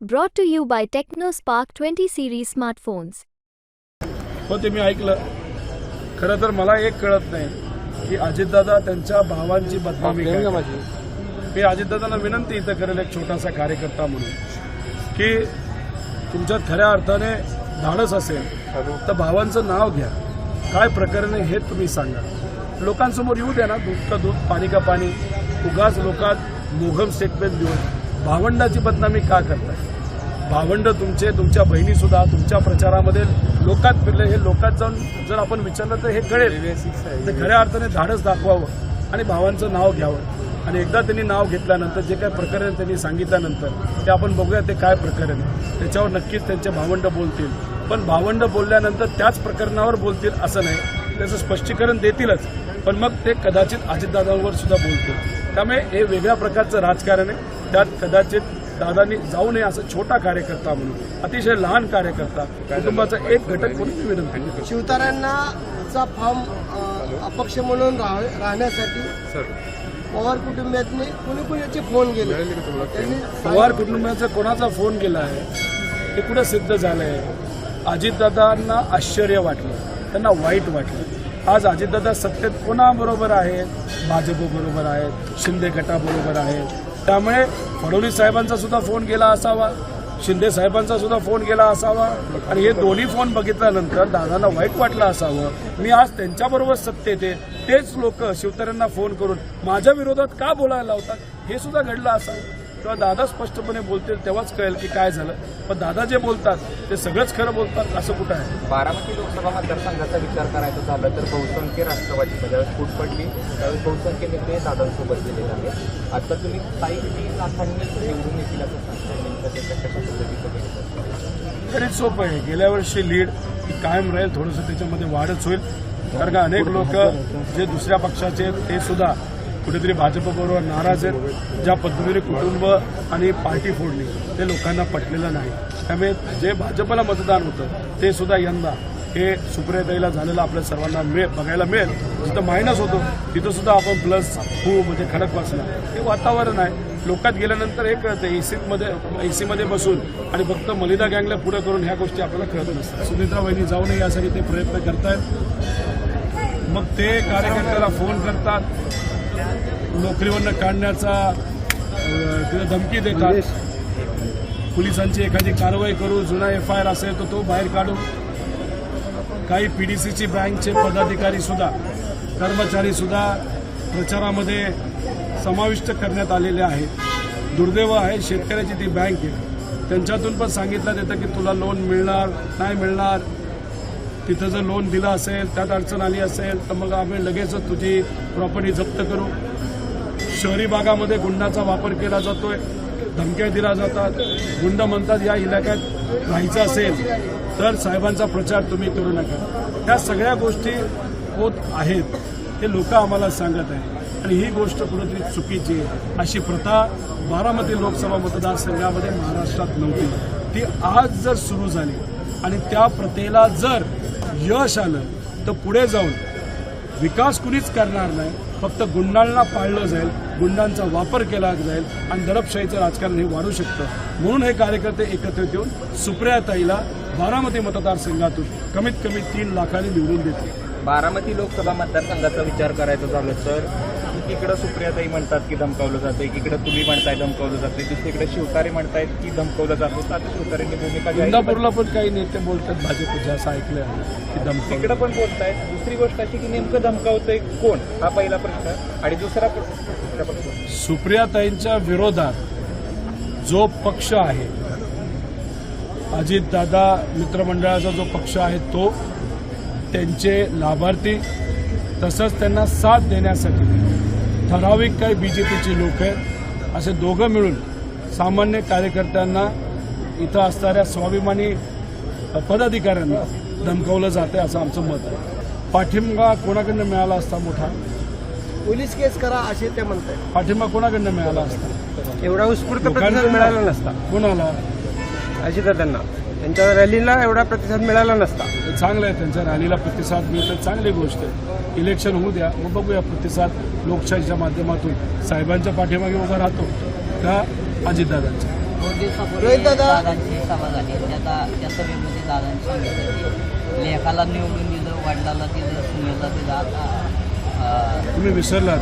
Brought to you by TechnoSpark 20 series smartphones. हो ते मी ऐकलं. खरं तर मला एक कळत नाही की अजितदादा त्यांच्या भावांची बदनामी. मी अजितदादांना विनंती इथं करेल एक छोटासा कार्यकर्ता म्हणून की तुमच्यात खऱ्या अर्थाने धाडस असेल तर भावांचं नाव घ्या. काय प्रकरण आहे हे तुम्ही सांगा. लोकांसमोर येऊ द्या ना दूध का दूध पाणी का पाणी. उगाच लोकात मोघम स्टेटमेंट देऊन भावंडाची बदनामी का करताय? भावंड तुमचे तुमच्या बहिणी सुद्धा तुमच्या प्रचारामध्ये लोकात फिरले हे लोकात जाऊन जर आपण विचारलं तर हे कळेल ते खऱ्या अर्थाने धाडस दाखवावं आणि भावांचं नाव घ्यावं. आणि एकदा त्यांनी नाव घेतल्यानंतर जे काय प्रकरण त्यांनी सांगितल्यानंतर ते आपण बघूया ते काय प्रकरण आहे. त्याच्यावर नक्कीच त्यांचे भावंड बोलतील. पण भावंड बोलल्यानंतर त्याच प्रकरणावर बोलतील असं नाही. त्याचं स्पष्टीकरण देतीलच. पण मग ते कदाचित अजितदादांवर सुद्धा बोलतील. त्यामुळे हे वेगळ्या प्रकारचं राजकारण आहे. त्यात कदाचित दादांनी जाऊ नये असं छोटा कार्यकर्ता म्हणून अतिशय लहान कार्यकर्ता कुटुंबाचा एक घटक म्हणून मी विनंती करतो शिवतारांना चा फॉर्म अपक्ष म्हणून राह- राहण्यासाठी पवार कुटुंबियातने कुणी कुणी याचे फोन केले? त्यांनी पवार कुटुंबाचा कोणाचा फोन केला आहे? हे कुठं सिद्ध झालंय? अजितदादांना आश्चर्य वाटलं. त्यांना वाईट वाटलं. आज अजितदादा सत्तेत कोणाबरोबर आहेत? भाजप बरोबर आहेत शिंदे गटाबरोबर आहेत त्यामुळे फडणवीस साहेबांचा सुद्धा फोन केला असावा शिंदे साहेबांचा सुद्धा फोन केला असावा आणि हे दोन्ही फोन बघितल्यानंतर दादांना वाईट वाटलं असावं. मी आज त्यांच्याबरोबर सत्तेत तेच लोक शिवतऱ्यांना फोन करून माझ्या विरोधात का बोलायला लावतात? हे सुद्धा घडलं असावं. किंवा दादा स्पष्टपणे बोलतील तेव्हाच कळेल की काय झालं. पण दादा जे बोलतात ते सगळंच खरं बोलतात असं कुठं आहे? बारामती लोकसभा मतदारसंघाचा विचार करायचा झाला तर बहुसंख्य राष्ट्रवादीमध्ये ज्यावेळेस फूट पडली त्यावेळेस बहुसंख्य नेते दादांसोबत गेलेले आहेत आता तुम्ही काही लाखांनी निवडून येतील असं तरीच सोपं आहे. गेल्या वर्षी लीड ही कायम राहील थोडंसं त्याच्यामध्ये वाढच होईल. कारण का अनेक लोक जे दुसऱ्या पक्षाचे आहेत ते सुद्धा कुठेतरी भाजपबरोबर नाराज आहेत. ज्या पद्धतीने कुटुंब आणि पार्टी फोडली ते लोकांना पटलेलं नाही. त्यामुळे जे भाजपला मतदान होतं ते सुद्धा यंदा हे सुप्रियताईला झालेलं आपल्या सर्वांना मिळ बघायला मिळेल. जिथं मायनस होतो तिथं सुद्धा आपण प्लस हो म्हणजे खडक वाचला हे वातावरण आहे. लोकात गेल्यानंतर हे कळतं एसीमध्ये एसीमध्ये बसून आणि फक्त मलिदा गँगला पुढे करून ह्या गोष्टी आपल्याला कळत नसतात. सुनीता वहिनी जाऊ नये यासाठी ते प्रयत्न करतायत. मग ते कार्यकर्त्याला फोन करतात. नोकरीवरनं काढण्याचा तिला धमकी देतात. पोलिसांची एखादी कारवाई करू जुना एफ आय आर असेल तर तो बाहेर काढू. काही पीडीसीची बँकचे पदाधिकारी सुद्धा कर्मचारी सुद्धा प्रचारामध्ये समाविष्ट करण्यात आलेले आहेत. दुर्दैव आहे शेतकऱ्याची ती बँक आहे. त्यांच्यातून पण सांगितलं येतं की तुला लोन मिळणार नाही मिळणार. तिथं जर लोन दिलं असेल त्यात अडचण आली असेल तर मग आम्ही लगेचच तुझी प्रॉपर्टी जप्त करू. शहरी भागामध्ये गुंडाचा वापर केला जातोय धमक्या दिल्या जातात. गुंड म्हणतात या इलाक्यात राहायचं असेल तर साहेबांचा प्रचार तुम्ही करू नका. ह्या सगळ्या गोष्टी होत आहेत हे लोक आम्हाला सांगत आहेत. आणि ही गोष्ट कुठेतरी चुकीची आहे. अशी प्रथा बारामती लोकसभा मतदारसंघामध्ये महाराष्ट्रात नव्हती. ती आज जर सुरू झाली आणि त्या प्रथेला जर यश आलं तर पुढे जाऊन विकास कुणीच करणार नाही. फक्त गुंडांना पाळलं जाईल गुंडांचा वापर केला जाईल आणि दडपशाहीचं राजकारण हे वाढू शकतं. म्हणून हे कार्यकर्ते एकत्रित येऊन सुप्रियाताईला बारामती मतदारसंघातून कमीत कमी तीन लाखाने निवडून देतील. बारामती लोकसभा मतदारसंघाचा विचार करायचा झालं तर एकीकडं सुप्रियाताई म्हणतात की धमकावलं जातं एकीकडे तुम्ही म्हणताय धमकावलं जातं दुसरीकडे शिवतारे म्हणतायत की धमकावलं जातं. तर आता शिवतारेंनी भूमिका इंदापूरला पण काही नेते बोलतात भाजपचे असं ऐकलं की तिकडे पण बोलतायत. दुसरी गोष्ट अशी की नेमकं धमकावतंय कोण? हा पहिला प्रश्न. आणि दुसरा प्रश्न दुसरा प्रश्न सुप्रियाताईंच्या विरोधात जो पक्ष आहे अजितदादा मित्रमंडळाचा जो पक्ष आहे तो त्यांचे लाभार्थी तसंच त्यांना साथ देण्यासाठी ठराविक काही बी जे पीचे लोक आहेत. असे दोघं मिळून सामान्य कार्यकर्त्यांना इथं असणाऱ्या स्वाभिमानी पदाधिकाऱ्यांना धमकावलं जाते असं आमचं मत आहे. पाठिंबा कोणाकडनं मिळाला असता मोठा? पोलीस केस करा असे ते म्हणतात पाठिंबा कोणाकडनं मिळाला असता? एवढा उत्स्फूर्त प्रतिसाद मिळाला नसता. कोणाला? अजितदादांना. त्यांच्या रॅलीला एवढा प्रतिसाद मिळाला नसता. चांगलं आहे त्यांच्या रॅलीला प्रतिसाद मिळतं. चांगली गोष्ट आहे. इलेक्शन होऊ द्या मग बघूया प्रतिसाद लोकशाहीच्या माध्यमातून. साहेबांच्या पाठीमागे उभा राहतो का अजितदादांच्या? रोहित. दादांची सभा झाली त्या दा- त्या सभेमध्ये दादांनी सांगितलं की लेखाला निवडून दिलं वडिलाला दिलं सुनेला दिलं. आता तुम्ही विसरलात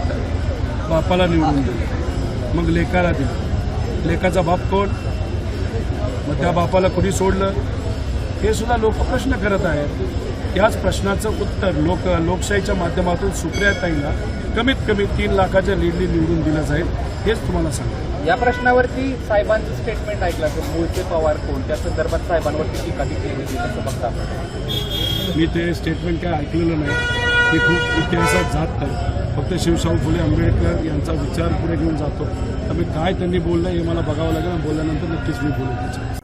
बापाला निवडून दिलं. मग लेकाला दिलं. लेकाचा बाप कोण? मग त्या बापाला कुणी सोडलं? हे सुद्धा लोक प्रश्न करत आहेत. याच प्रश्नाचं उत्तर लोक लोकशाहीच्या माध्यमातून सुप्रियाताईला कमीत कमी तीन लाखाच्या लीडनी निवडून दिलं जाईल हेच तुम्हाला सांगतो. या प्रश्नावरती साहेबांचं स्टेटमेंट ऐकलं असेल मूळचे पवार कोण? त्या संदर्भात साहेबांवरती टीका केली होती कसं बघता? मी ते स्टेटमेंट काय ऐकलेलं नाही. ते खूप इतिहासात जात नाही. फक्त शिवशाहू फुले आंबेडकर यांचा विचार पुढे घेऊन जातो. त्यामुळे काय त्यांनी बोललं हे मला बघावं लागेल आणि बोलल्यानंतर नक्कीच मी बोलू